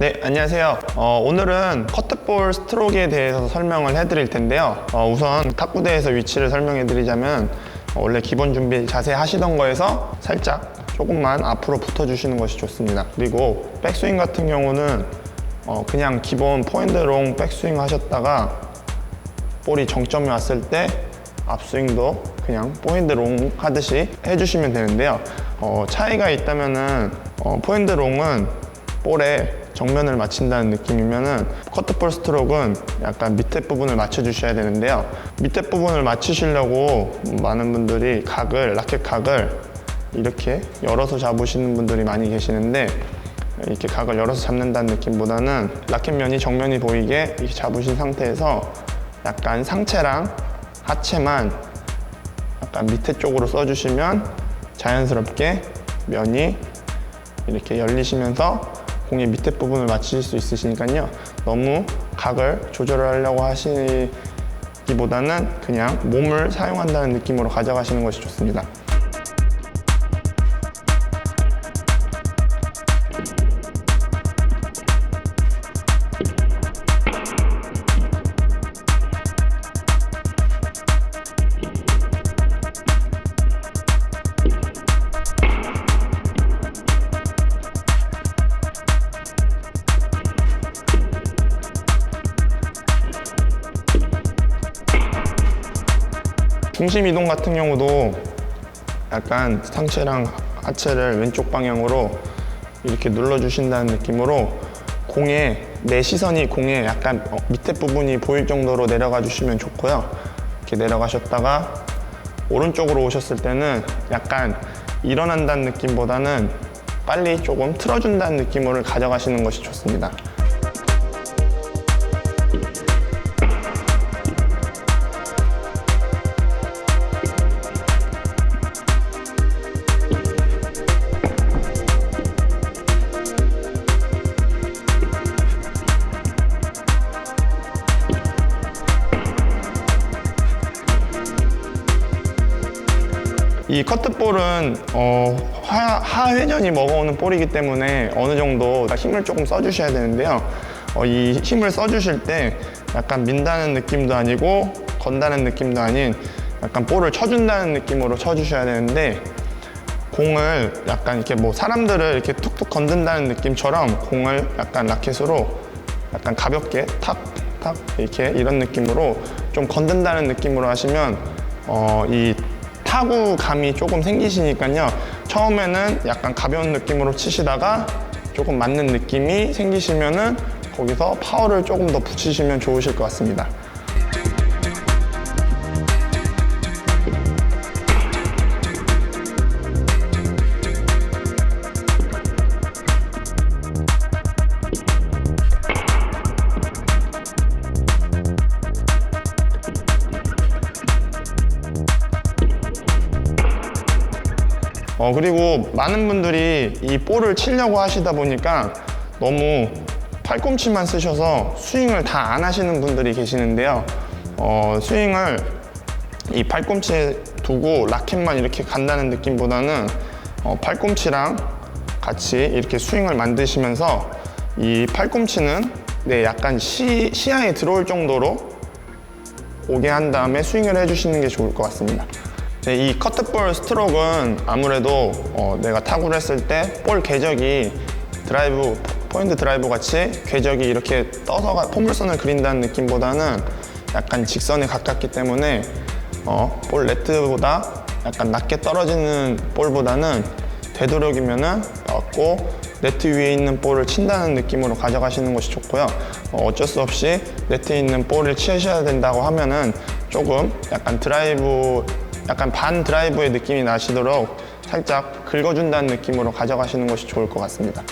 네, 안녕하세요. 어, 오늘은 커트볼 스트로크에 대해서 설명을 해드릴 텐데요. 어, 우선 탁구대에서 위치를 설명해 드리자면 어, 원래 기본 준비 자세 하시던 거에서 살짝 조금만 앞으로 붙어주시는 것이 좋습니다. 그리고 백스윙 같은 경우는 어, 그냥 기본 포인트롱 백스윙 하셨다가 볼이 정점이 왔을 때 앞스윙도 그냥 포인트롱 하듯이 해주시면 되는데요. 어, 차이가 있다면은 어, 포인트롱은 볼에 정면을 맞춘다는 느낌이면은 커트볼 스트로크는 약간 밑에 부분을 맞춰주셔야 되는데요. 밑에 부분을 맞추시려고 많은 분들이 각을 라켓 각을 이렇게 열어서 잡으시는 분들이 많이 계시는데 이렇게 각을 열어서 잡는다는 느낌보다는 라켓 면이 정면이 보이게 이렇게 잡으신 상태에서 약간 상체랑 하체만 약간 밑에 쪽으로 써주시면 자연스럽게 면이 이렇게 열리시면서 공의 밑에 부분을 맞추실 수 있으시니까요. 너무 각을 조절하려고 하시기보다는 그냥 몸을 사용한다는 느낌으로 가져가시는 것이 좋습니다. 중심 이동 같은 경우도 약간 상체랑 하체를 왼쪽 방향으로 이렇게 눌러주신다는 느낌으로 공에 내 시선이 공에 약간 어, 밑에 부분이 보일 정도로 내려가 주시면 좋고요. 이렇게 내려가셨다가 오른쪽으로 오셨을 때는 약간 일어난다는 느낌보다는 빨리 조금 틀어준다는 느낌으로 가져가시는 것이 좋습니다. 이 커트볼은 어, 하, 하회전이 먹어오는 볼이기 때문에 어느 정도 힘을 조금 써주셔야 되는데요. 어, 이 힘을 써주실 때 약간 민다는 느낌도 아니고 건다는 느낌도 아닌 약간 볼을 쳐준다는 느낌으로 쳐주셔야 되는데 공을 약간 이렇게 뭐 사람들을 이렇게 툭툭 건든다는 느낌처럼 공을 약간 라켓으로 약간 가볍게 탁 탁 이렇게 이런 느낌으로 좀 건든다는 느낌으로 하시면 어, 이 타구감이 조금 생기시니까요. 처음에는 약간 가벼운 느낌으로 치시다가 조금 맞는 느낌이 생기시면은 거기서 파워를 조금 더 붙이시면 좋으실 것 같습니다. 어, 그리고 많은 분들이 이 볼을 치려고 하시다 보니까 너무 팔꿈치만 쓰셔서 스윙을 다 안 하시는 분들이 계시는데요. 어, 스윙을 이 팔꿈치에 두고 라켓만 이렇게 간다는 느낌보다는 어, 팔꿈치랑 같이 이렇게 스윙을 만드시면서 이 팔꿈치는 네, 약간 시, 시야에 들어올 정도로 오게 한 다음에 스윙을 해주시는 게 좋을 것 같습니다. 네, 이 커트볼 스트로크는 아무래도 어, 내가 타구를 했을 때 볼 궤적이 드라이브 포인트 드라이브 같이 궤적이 이렇게 떠서 가- 포물선을 그린다는 느낌보다는 약간 직선에 가깝기 때문에 어, 볼 네트보다 약간 낮게 떨어지는 볼보다는 되도록이면은 맞고 네트 위에 있는 볼을 친다는 느낌으로 가져가시는 것이 좋고요. 어, 어쩔 수 없이 네트에 있는 볼을 치셔야 된다고 하면은 조금 약간 드라이브 약간 반 드라이브의 느낌이 나시도록 살짝 긁어준다는 느낌으로 가져가시는 것이 좋을 것 같습니다.